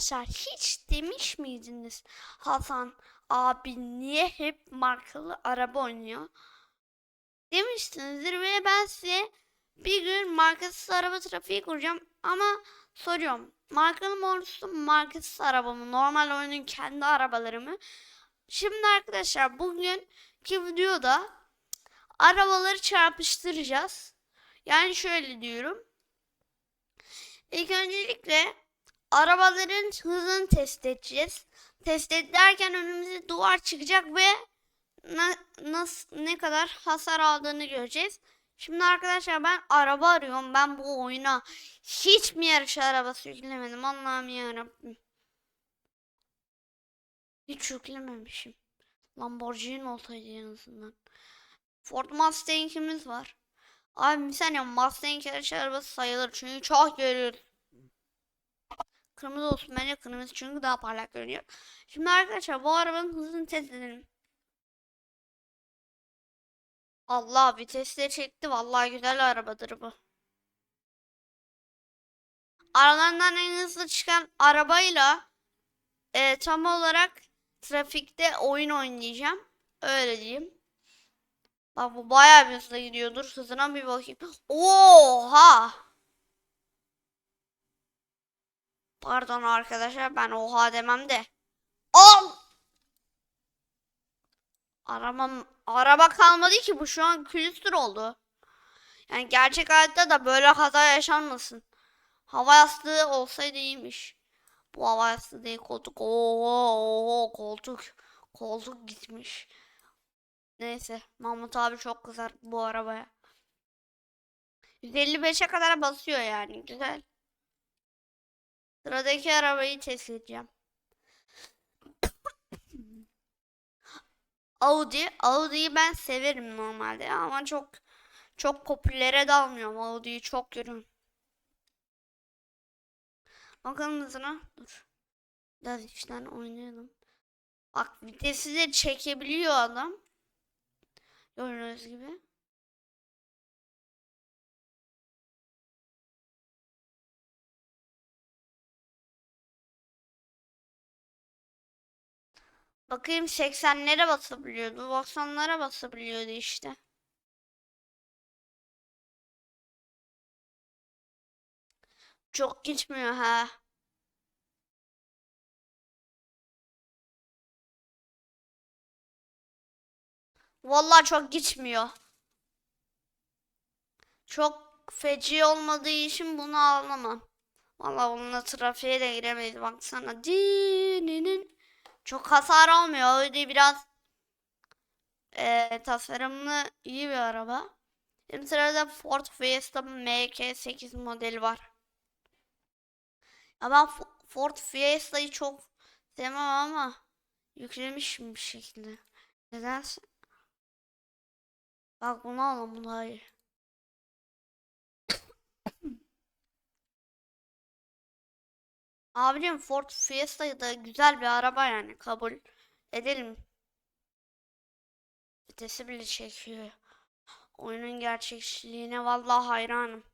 Arkadaşlar hiç demiş miydiniz Hasan abi niye hep markalı araba oynuyor? Demişsinizdir ve ben size bir gün markasız araba trafiği kuracağım ama soruyorum. Markalı mı olsun markasız araba mı? Normal oyunun kendi arabaları mı? Şimdi arkadaşlar bugünkü videoda arabaları çarpıştıracağız. Yani şöyle diyorum. İlk öncelikle arabaların hızını test edeceğiz. Test ederken önümüze duvar çıkacak ve na- nasıl ne kadar hasar aldığını göreceğiz. Şimdi arkadaşlar ben araba arıyorum. Ben bu oyuna hiç mi yarış arabası yüklemedim? Allah'ım yarabbim. Hiç yüklememişim. Lamborghini olsaydı en azından. Ford Mustang'imiz var. Abi bir saniye Mustang yarış arabası sayılır çünkü çok görüyoruz. Kırmızı olsun bence kırmızı çünkü daha parlak görünüyor. Şimdi arkadaşlar bu arabanın hızını test edelim. Allah vitesleri çekti. Vallahi güzel arabadır bu. Aralarından en hızlı çıkan arabayla e, tam olarak trafikte oyun oynayacağım. Öyle diyeyim. Bak bu bayağı bir hızlı gidiyordur. Hızına bir bakayım. Oha! Pardon arkadaşlar ben oha demem de. Al! Arabam, araba kalmadı ki bu şu an külüstür oldu. Yani gerçek hayatta da böyle kaza yaşanmasın. Hava yastığı olsaydı iyiymiş. Bu hava yastığı değil koltuk. Oo, koltuk. Koltuk gitmiş. Neyse Mahmut abi çok kızar bu arabaya. 155'e kadar basıyor yani güzel. Sıradaki arabayı test edeceğim. Audi. Audi'yi ben severim normalde ama çok çok popülere dalmıyorum. Audi'yi çok görüyorum. Bakalım hızına. Dur. Biraz içten oynayalım. Bak vitesi de çekebiliyor adam. Gördüğünüz gibi. Bakayım 80'lere basabiliyordu. 90'lara basabiliyordu işte. Çok gitmiyor ha. Vallahi çok gitmiyor. Çok feci olmadığı için bunu anlamam. Vallahi bununla trafiğe de giremeyiz. Baksana. Dininin. Çok hasar olmuyor. Öyle biraz e, tasarımlı iyi bir araba. Şimdi sırada Ford Fiesta MK8 modeli var. Ya ben Ford Fiesta'yı çok sevmem ama yüklemişim bir şekilde. Nedense. Bak bunu alalım bunu hayır. Abicim Ford Fiesta da güzel bir araba yani kabul edelim. Vitesi bile çekiyor. Oyunun gerçekçiliğine vallahi hayranım.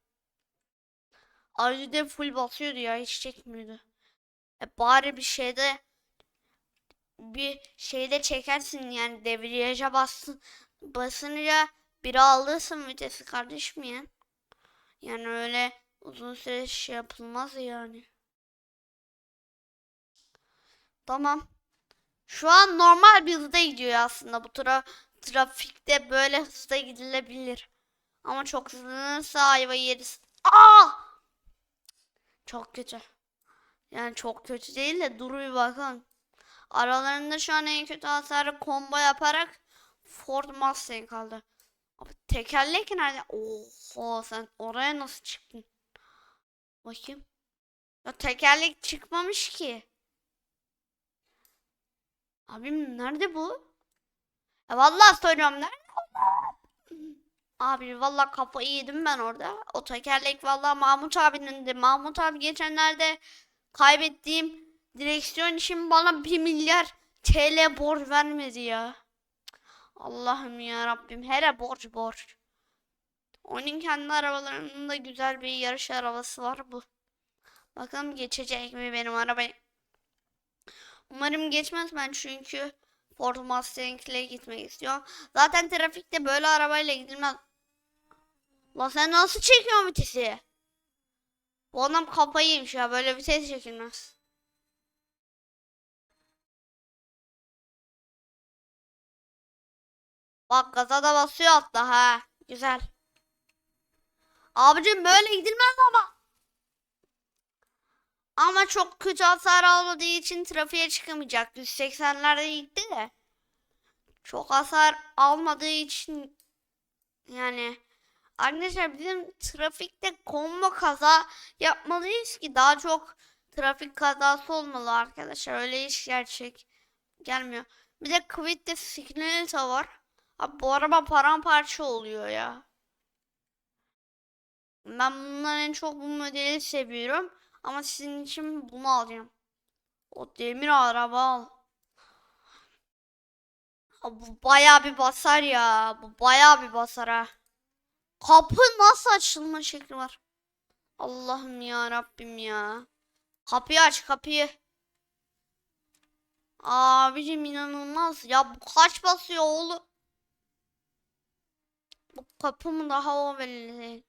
Audi'de full basıyordu ya hiç çekmiyordu. E bari bir şeyde bir şeyde çekersin yani debriyaja bastın basınca biri alırsın vitesi kardeşim ya. Yani öyle uzun süre şey yapılmaz yani. Tamam. Şu an normal bir hızda gidiyor aslında bu tra trafikte böyle hızda gidilebilir. Ama çok hızlanırsa ayvayı yeriz. Aa! Çok kötü. Yani çok kötü değil de dur bir bakın. Aralarında şu an en kötü hasarı combo yaparak Ford Mustang kaldı. Abi tekerlek nerede? Oho sen oraya nasıl çıktın? Bakayım. Ya tekerlek çıkmamış ki. Abim nerede bu? E vallahi soruyorum nerede? Abi vallahi kafayı yedim ben orada. O tekerlek vallahi Mahmut abinin de. Mahmut abi geçenlerde kaybettiğim direksiyon için bana 1 milyar TL borç vermedi ya. Allah'ım ya Rabbim. Hele borç borç. Onun kendi arabalarının da güzel bir yarış arabası var bu. Bakalım geçecek mi benim arabayı. Umarım geçmez ben çünkü Ford Mustang ile gitmek istiyorum. Zaten trafikte böyle arabayla gidilmez. Lan sen nasıl çekiyorsun vitesi? Bu adam kafayı yemiş ya böyle vites çekilmez. Bak gaza da basıyor hatta ha. Güzel. Abicim böyle gidilmez ama. Ama çok kötü hasar almadığı için trafiğe çıkamayacak. 180'lerde gitti de. Çok hasar almadığı için yani arkadaşlar bizim trafikte kombo kaza yapmalıyız ki daha çok trafik kazası olmalı arkadaşlar. Öyle hiç gerçek gelmiyor. Bir de Quid'de Signalita var. Abi bu araba paramparça oluyor ya. Ben bundan en çok bu modeli seviyorum. Ama sizin için bunu alacağım. O demir araba al. Bu bayağı bir basar ya. Bu bayağı bir basar ha. Kapı nasıl açılma şekli var? Allah'ım ya Rabbim ya. Kapıyı aç kapıyı. Abicim inanılmaz. Ya bu kaç basıyor oğlum? Bu kapı mı daha o belli değil.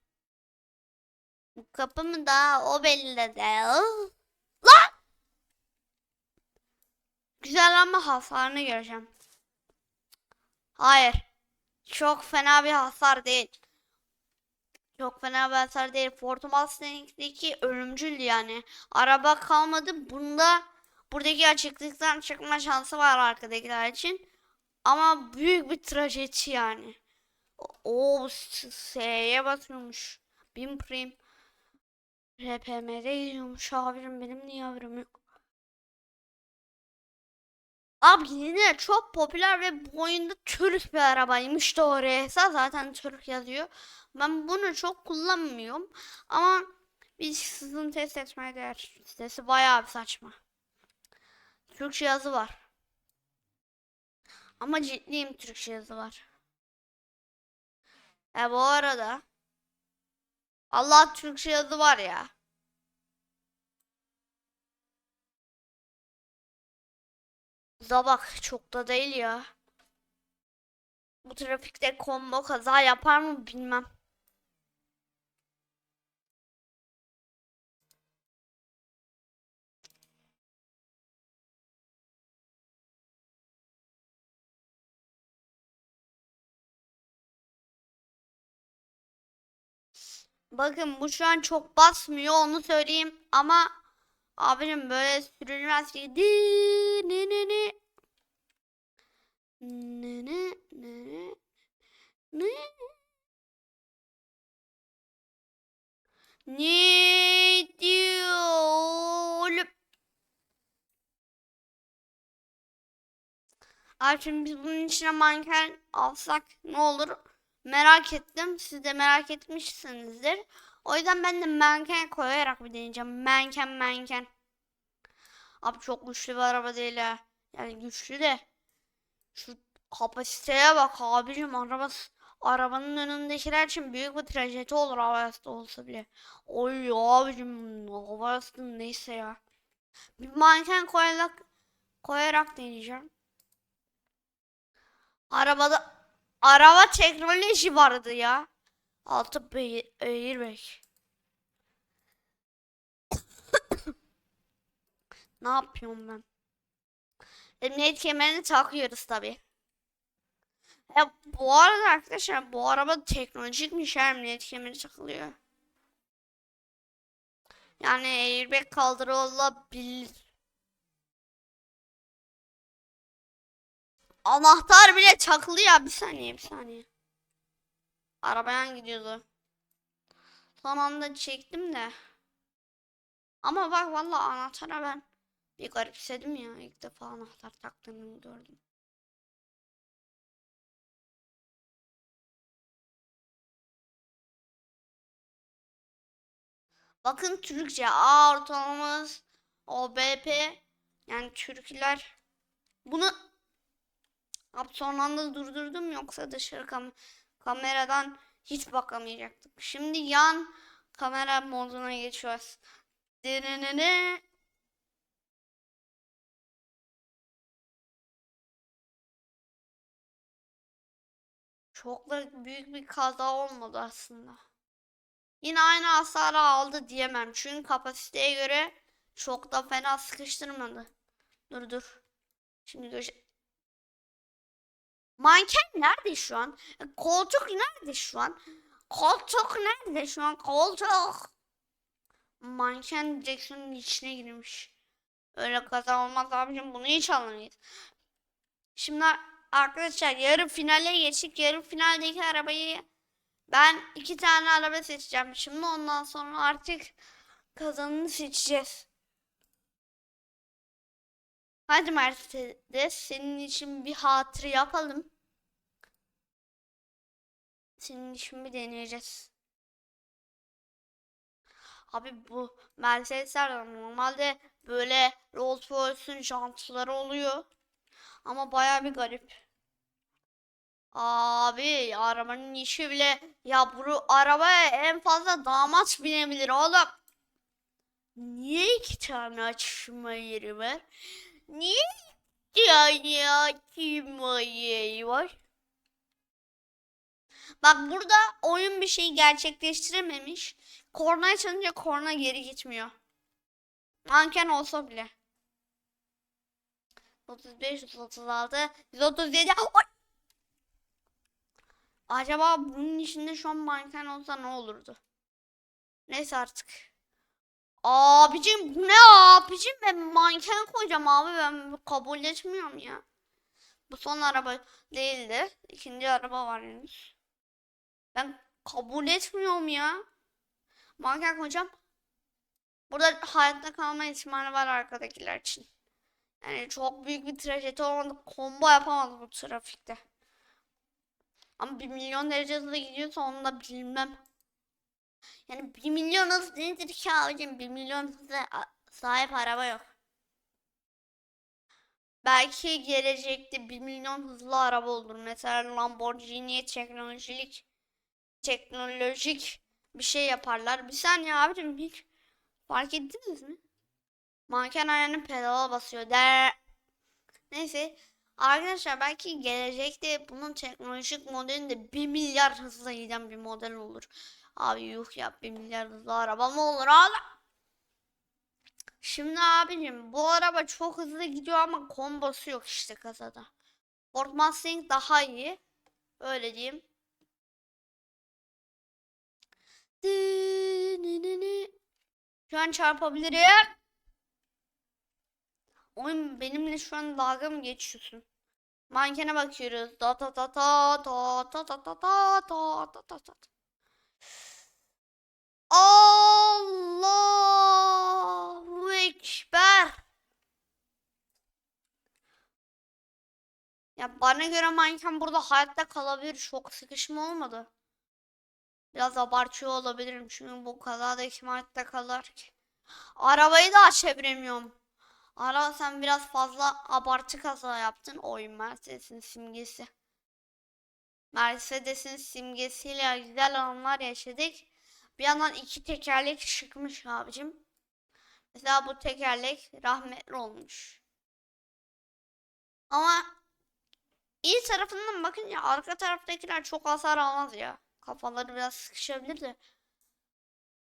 Bu kapı mı daha o belli değil. Lan! Güzel ama hasarını göreceğim. Hayır. Çok fena bir hasar değil. Çok fena bir hasar değil. Ford Mustang'deki ölümcül yani. Araba kalmadı. Bunda buradaki açıklıktan çıkma şansı var arkadakiler için. Ama büyük bir trajedi yani. O S'ye basıyormuş. Bin prim. RPM'de gidiyormuş abim benim niye haberim yok. Abi yine çok popüler ve bu oyunda Türk bir arabaymış da oraya zaten Türk yazıyor. Ben bunu çok kullanmıyorum ama bir sizin test etmeye değer. Sitesi bayağı bir saçma. Türkçe yazı var. Ama ciddiyim Türkçe yazı var. E bu arada Allah Türkçe yazı var ya. Zabak çok da değil ya. Bu trafikte combo kaza yapar mı bilmem. Bakın bu şu an çok basmıyor onu söyleyeyim ama abicim böyle sürülmez ki. Ne ne ne. Ne ne ne ne. Ne diyor? Abi şimdi biz bunun içine manken alsak ne olur? Merak ettim. Siz de merak etmişsinizdir. O yüzden ben de manken koyarak bir deneyeceğim. Manken manken. Abi çok güçlü bir araba değil ha. Yani güçlü de. Şu kapasiteye bak abicim arabası. Arabanın önündekiler için büyük bir trajedi olur havayası olsa bile. Oy abicim havayası neyse ya. Bir manken koyarak koyarak deneyeceğim. Arabada araba teknoloji vardı ya. Altı airbag. ne yapıyorum ben? Emniyet kemerini takıyoruz tabi. Ya bu arada arkadaşlar bu araba teknolojikmiş ya emniyet kemeri takılıyor. Yani airbag kaldırılabilir. Anahtar bile takılı ya. Bir saniye bir saniye. Arabayan gidiyordu. Son anda çektim de. Ama bak valla anahtara ben bir garipsedim ya. İlk defa anahtar taktığını gördüm. Bakın Türkçe A ortalamamız OBP yani Türkler bunu Ab son anda durdurdum yoksa dışarı kam kameradan hiç bakamayacaktık. Şimdi yan kamera moduna geçiyoruz. Dırırırı. Çok da büyük bir kaza olmadı aslında. Yine aynı hasarı aldı diyemem. Çünkü kapasiteye göre çok da fena sıkıştırmadı. Dur dur. Şimdi göreceğiz. Manken nerede şu an? Koltuk nerede şu an? Koltuk nerede şu an? Koltuk. Manken direksiyonun içine girmiş. Öyle kaza olmaz abicim bunu hiç anlamayız. Şimdi arkadaşlar yarı finale geçtik. Yarı finaldeki arabayı ben iki tane araba seçeceğim. Şimdi ondan sonra artık kazanını seçeceğiz. Hadi Mercedes senin için bir hatırı yapalım. Senin için bir deneyeceğiz. Abi bu Mercedesler normalde böyle Rolls Royce'un jantları oluyor. Ama baya bir garip. Abi arabanın işi bile ya bu arabaya en fazla damat binebilir oğlum. Niye iki tane açma yeri var? Niye açma yeri var? Bak burada oyun bir şeyi gerçekleştirememiş. Kornaya çalınca korna geri gitmiyor. Manken olsa bile. 35, 136, 137. Oy! Acaba bunun içinde şu an manken olsa ne olurdu? Neyse artık. Abicim bu ne abicim ben manken koyacağım abi ben kabul etmiyorum ya. Bu son araba değildi. İkinci araba var henüz. Ben kabul etmiyorum ya. Manken koyacağım. Burada hayatta kalma ihtimali var arkadakiler için. Yani çok büyük bir trajedi olmadı. Combo yapamadı bu trafikte. Ama 1 milyon derece hızla gidiyorsa onu da bilmem. Yani 1 milyon hız nedir ki abicim? 1 milyon hıza sahip araba yok. Belki gelecekte 1 milyon hızlı araba olur. Mesela Lamborghini'ye teknolojik teknolojik bir şey yaparlar. Bir saniye abicim hiç fark ettiniz mi? Manken ayağını pedala basıyor. Der. Neyse. Arkadaşlar belki gelecekte bunun teknolojik modelinde 1 milyar hızla giden bir model olur. Abi yuh ya 1 milyar hızlı araba mı olur abi? Şimdi abicim bu araba çok hızlı gidiyor ama kombosu yok işte kasada. Ford Mustang daha iyi. Öyle diyeyim. Şu an çarpabilirim. Oyun benimle şu an dalga mı geçiyorsun? Mankene bakıyoruz. Da ta ta ta ta ta ta ta ta ta ta ta ta. Allahu Ekber. Ya bana göre manken burada hayatta kalabilir. Çok sıkışma olmadı. Biraz abartıyor olabilirim. Çünkü bu kazada kim hayatta kalır ki? Arabayı da çeviremiyorum. Ara sen biraz fazla abartı kaza yaptın. Oy Mercedes'in simgesi. Mercedes'in simgesiyle güzel anlar yaşadık. Bir yandan iki tekerlek çıkmış abicim. Mesela bu tekerlek rahmetli olmuş. Ama iyi tarafından bakınca arka taraftakiler çok hasar almaz ya. Kafaları biraz sıkışabilir de.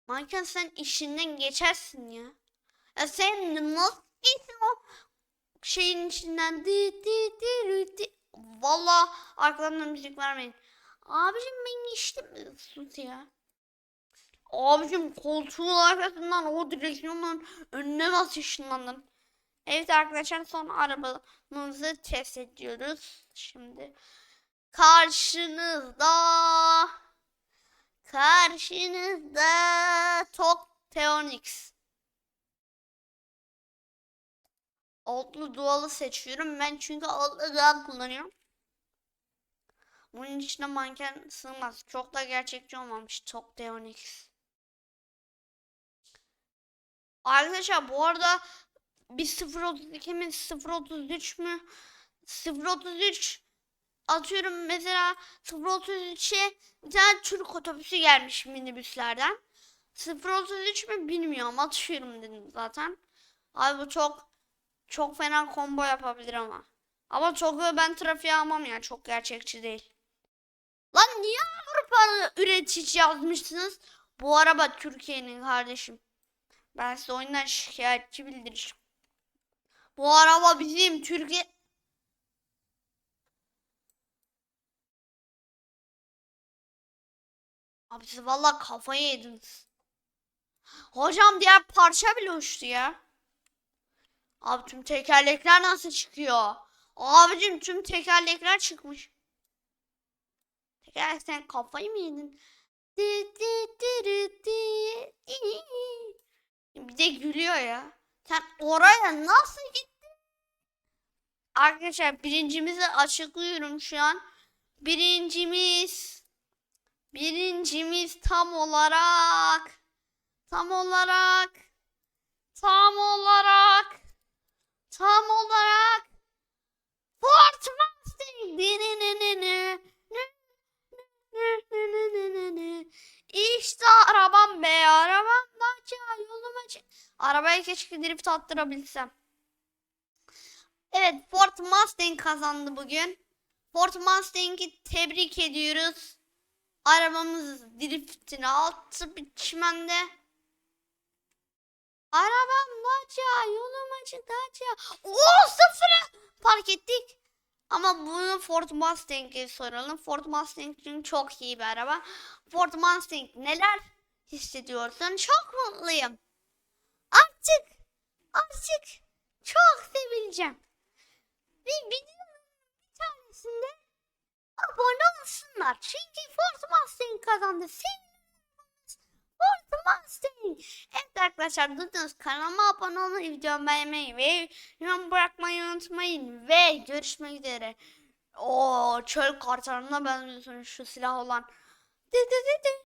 Manken sen işinden geçersin ya. Ya sen nasıl geçsin o şeyin içinden di di di di. Valla arkadan müzik vermeyin. Abicim ben geçtim. Sus ya. Abicim koltuğun arkasından o direksiyonun önüne nasıl ışınlandın? Evet arkadaşlar son arabamızı test ediyoruz. Şimdi karşınızda karşınızda Tok Teonix. Altlı dualı seçiyorum. Ben çünkü altlı dual kullanıyorum. Bunun içine manken sığmaz. Çok da gerçekçi olmamış. Tok Teonix. Arkadaşlar bu arada bir 0.32 mi 0.33 mü? 0.33 atıyorum mesela 0.33'e bir tane Türk otobüsü gelmiş minibüslerden. 0.33 mü bilmiyorum atıyorum dedim zaten. Abi bu çok çok fena combo yapabilir ama. Ama çok ben trafiğe almam ya çok gerçekçi değil. Lan niye Avrupa'nın üretici yazmışsınız? Bu araba Türkiye'nin kardeşim. Ben size oyundan şikayetçi bildireceğim. Bu araba bizim Türkiye... Abi siz valla kafayı yediniz. Hocam diğer parça bile uçtu ya. Abi tüm tekerlekler nasıl çıkıyor? Abicim tüm tekerlekler çıkmış. Tekerlek sen kafayı mı yedin? Di, di, di, di, di, di. Bir de gülüyor ya. Sen oraya nasıl gittin? Arkadaşlar birincimizi açıklıyorum şu an. Birincimiz birincimiz tam olarak tam olarak tam olarak tam olarak Ford Mustang. Açık. Arabayı keşke drift attırabilsem. Evet Ford Mustang kazandı bugün. Ford Mustang'i tebrik ediyoruz. Arabamız driftini attı bir çimende. Arabam maça yolum açık daça. Oo sıfıra park ettik. Ama bunu Ford Mustang'e soralım. Ford Mustang çünkü çok iyi bir araba. Ford Mustang neler hissediyorsun? Çok mutluyum. Artık, artık çok sevileceğim. Ve videonun bir tanesinde abone olsunlar. Çünkü Ford Mustang kazandı. Seviniriz. Ford Mustang. Evet arkadaşlar duydunuz kanalıma abone olmayı, videomu beğenmeyi ve yorum bırakmayı unutmayın. Ve görüşmek üzere. O çöl kartalına benziyorsun şu silah olan. Dı dı dı dı.